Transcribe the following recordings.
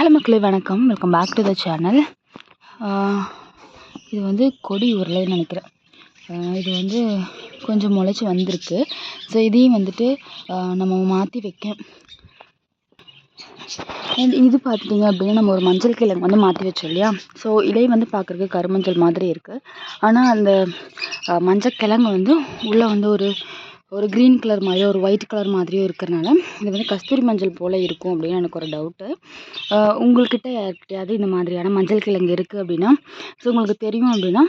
Hello மக்களே வணக்கம். Welcome back to the channel இது வந்து கொடி உருளைன்னு நினைக்கிறேன். இது வந்து கொஞ்சம் முளைச்சி வந்திருக்கு. ஸோ இதையும் வந்துட்டு நம்ம மாற்றி வைக்க இது பார்த்துட்டிங்க அப்படின்னா நம்ம ஒரு மஞ்சள் கிழங்கு வந்து மாற்றி வச்சோம் இல்லையா? ஸோ இலை வந்து பார்க்குறதுக்கு கருமஞ்சள் மாதிரி இருக்குது ஆனால் அந்த மஞ்சள் கிழங்கு வந்து உள்ளே வந்து ஒரு ஒரு க்ரீன் கலர் மாதிரி ஒரு ஒயிட் கலர் மாதிரியும் இருக்கிறனால இது வந்து கஸ்தூரி மஞ்சள் போல் இருக்கும் அப்படின்னு எனக்கு ஒரு டவுட்டு உங்கள்கிட்ட யார்கிட்டையாவது இந்த மாதிரியான மஞ்சள் கிழங்கு இருக்குது அப்படின்னா ஸோ உங்களுக்கு தெரியும் அப்படின்னா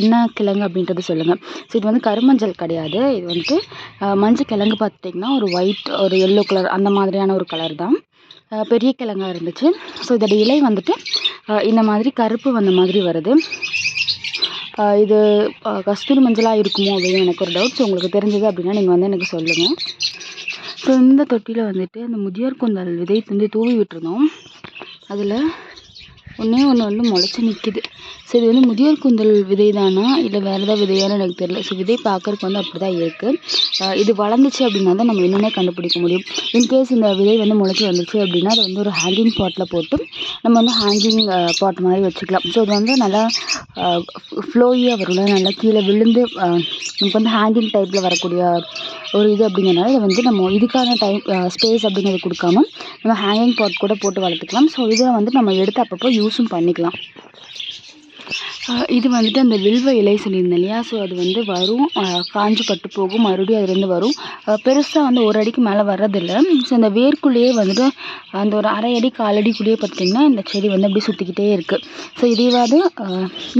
என்ன கிழங்கு அப்படின்றத சொல்லுங்கள் ஸோ இது வந்து கருமஞ்சள் கிடையாது. இது வந்துட்டு மஞ்சள் கிழங்கு பார்த்துட்டிங்கன்னா ஒரு ஒயிட் ஒரு எல்லோ கலர் அந்த மாதிரியான ஒரு கலர் தான். பெரிய கிழங்காக இருந்துச்சு. ஸோ இதோட இலை வந்துட்டு இந்த மாதிரி கருப்பு வந்த மாதிரி வருது. இது கஸ்தூரி மஞ்சளாக இருக்குமோ அப்படின்னு எனக்கு ஒரு டவுட் ஸோ உங்களுக்கு தெரிஞ்சது அப்படின்னா நீங்கள் வந்து எனக்கு சொல்லுங்கள் ஸோ இந்த தொட்டியில் வந்துட்டு அந்த முதியோர் கூந்தல் விதை வந்து தூவி விட்டுருந்தோம். அதில் ஒன்றே ஒன்று வந்து முளைச்சி நிற்கிது ஸோ இது வந்து முதியோர் கூந்தல் விதை தானா இல்லை வேறு ஏதாவது விதையானு எனக்கு தெரியல. ஸோ விதை பார்க்குறக்கு வந்து அப்படி தான் இருக்குது இது வளர்ந்துச்சு அப்படின்னா தான் நம்ம என்னென்ன கண்டுபிடிக்க முடியும்? இன்கேஸ் இந்த விதை வந்து முளைச்சி வந்துச்சு அப்படின்னா அதை வந்து ஒரு ஹேங்கிங் பாட்டில் போட்டு நம்ம வந்து ஹேங்கிங் பாட் மாதிரி வச்சுக்கலாம். ஸோ இது வந்து நல்லா ஃப்ளோயியாக வரும்ல நல்லா கீழே விழுந்து நமக்கு வந்து ஹேங்கிங் டைப்பில் வரக்கூடிய ஒரு இது அப்படிங்கிறனால இதை வந்து நம்ம இதுக்கான டைம் ஸ்பேஸ் அப்படிங்கிறது கொடுக்காம நம்ம ஹேங்கிங் பாட் கூட போட்டு வளர்த்துக்கலாம். ஸோ இதை வந்து நம்ம எடுத்து அப்பப்போ யூஸும் பண்ணிக்கலாம். இது வந்துட்டு அந்த வில்வ இலை சொல்லியிருந்தேன் இல்லையா? ஸோ அது வந்து வரும். காஞ்சு பட்டு போகும். மறுபடியும் அதுலேருந்து வரும். பெருசாக வந்து ஒரு அடிக்கு மேலே வர்றதில்லை. ஸோ அந்த வேர்க்குள்ளேயே வந்துட்டு அந்த ஒரு அரை அடி காலடிக்குள்ளேயே பார்த்திங்கன்னா இந்த செடி வந்து அப்படியே சுற்றிக்கிட்டே இருக்குது ஸோ இதையாவது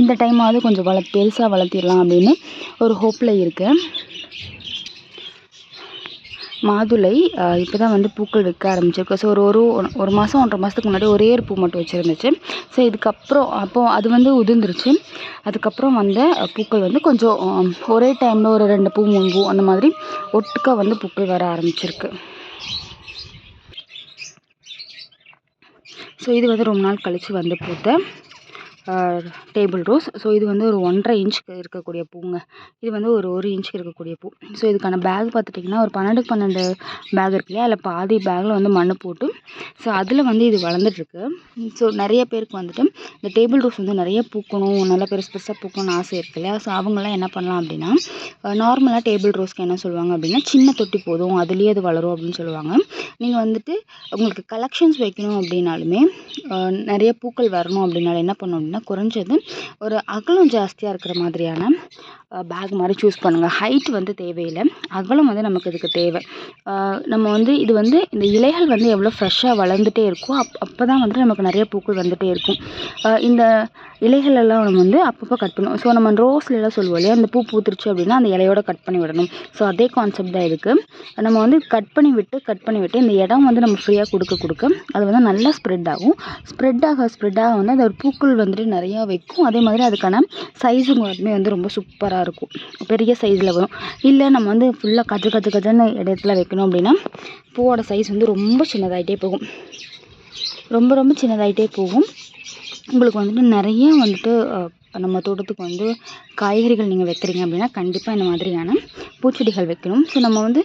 இந்த டைமாவது கொஞ்சம் வள பெருசாக வளர்த்திடலாம் அப்படின்னு ஒரு ஹோப்பில் இருக்கேன் மாதுளை இப்போ தான் வந்து பூக்கள் வைக்க ஆரம்பிச்சிருக்கு. ஸோ ஒரு ஒரு ஒரு மாதம் ஒன்றரை மாதத்துக்கு முன்னாடி ஒரே ஒரு பூ மட்டும் வச்சுருந்துச்சு. ஸோ இதுக்கப்புறம் அப்போது அது வந்து உதிர்ந்துருச்சு. அதுக்கப்புறம் வந்த பூக்கள் வந்து கொஞ்சம் ஒரே டைமில் ஒரு ரெண்டு பூ மூணு பூ அந்த மாதிரி ஒட்டுக்கா வந்து பூக்கள் வர ஆரம்பிச்சிருக்கு. ஸோ இது வந்து ரொம்ப நாள் கழித்து வந்து பூத்த. டேபிள் ரோஸ் ஸோ இது வந்து ஒரு ஒன்றரை இன்ச்சுக்கு இருக்கக்கூடிய பூங்க. இது வந்து ஒரு ஒரு இன்ச்சுக்கு இருக்கக்கூடிய பூ. ஸோ இதுக்கான பேக் பார்த்துட்டிங்கன்னா ஒரு பன்னெண்டு பன்னெண்டு பேக் இருக்கு இல்லையா அதில் பாதி பேக்கில் வந்து மண் போட்டு ஸோ அதில் வந்து இது வளர்ந்துட்டுருக்கு. ஸோ நிறைய பேருக்கு வந்துட்டு இந்த டேபிள் ரோஸ் வந்து நிறைய பூக்கணும் நல்லா பெருசு பெருசாக பூக்கணும்னு ஆசை இருக்கு இல்லையா? ஸோ அவங்களாம் என்ன பண்ணலாம் அப்படின்னா நார்மலாக டேபிள் ரோஸ்க்கு என்ன சொல்லுவாங்க அப்படின்னா சின்ன தொட்டி போதும் அதுலேயே அது வளரும் அப்படின்னு சொல்லுவாங்க. நீங்கள் வந்துட்டு உங்களுக்கு கலெக்ஷன்ஸ் வைக்கணும் அப்படின்னாலுமே நிறைய பூக்கள் வரணும் அப்படின்னாலும் என்ன பண்ணணும் அப்படின்னா குறைஞ்சது ஒரு அகலம் ஜாஸ்தியாக இருக்கிற மாதிரியான பேக் மாதிரி சூஸ் பண்ணுங்கள் ஹைட் வந்து தேவையில்லை. அகலம் வந்து நமக்கு இதுக்கு தேவை. நம்ம வந்து இது வந்து இந்த இலைகள் வந்து எவ்வளோ ஃப்ரெஷ்ஷாக வளர்ந்துட்டே இருக்கோ அப் அப்போ தான் வந்து நமக்கு நிறைய பூக்கள் வந்துகிட்டே இருக்கும். இந்த இலைகள் எல்லாம் நம்ம வந்து அப்பப்போ கட் பண்ணுவோம். ஸோ நம்ம ரோஸ்லலாம் சொல்லுவோம் இல்லையா? அந்த பூ பூத்துருச்சு அப்படின்னா அந்த இலையோட கட் பண்ணி விடணும். ஸோ அதே கான்செப்ட் தான் இருக்குது நம்ம வந்து கட் பண்ணி விட்டு கட் பண்ணி விட்டு இந்த இடம் வந்து நம்ம ஃப்ரீயாக கொடுக்க கொடுக்க அது வந்து நல்லா ஸ்ப்ரெட் ஆகும். ஸ்ப்ரெட் ஆக ஸ்ப்ரெட் ஆக வந்து அந்த பூக்கள் வந்துட்டு நிறையா வைக்கும். அதே மாதிரி அதுக்கான சைஸும் வந்து ரொம்ப சூப்பராக இருக்கும். பெரிய சைஸில் வரும். இல்லை நம்ம வந்து ஃபுல்லாக கஜ கஜ கஜன்னு இடத்துல வைக்கணும் அப்படின்னா பூவோட சைஸ் வந்து ரொம்ப சின்னதாகிட்டே போகும். ரொம்ப ரொம்ப சின்னதாகிட்டே போகும். உங்களுக்கு வந்துட்டு நிறைய வந்துட்டு நம்ம தோட்டத்துக்கு வந்து காய்கறிகள் நீங்கள் வைக்கிறீங்க அப்படின்னா கண்டிப்பாக இந்த மாதிரியான பூச்செடிகள் வைக்கணும். ஸோ நம்ம வந்து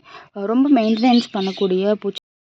ரொம்ப மெயின்டெனன்ஸ் பண்ணக்கூடிய பூச்சி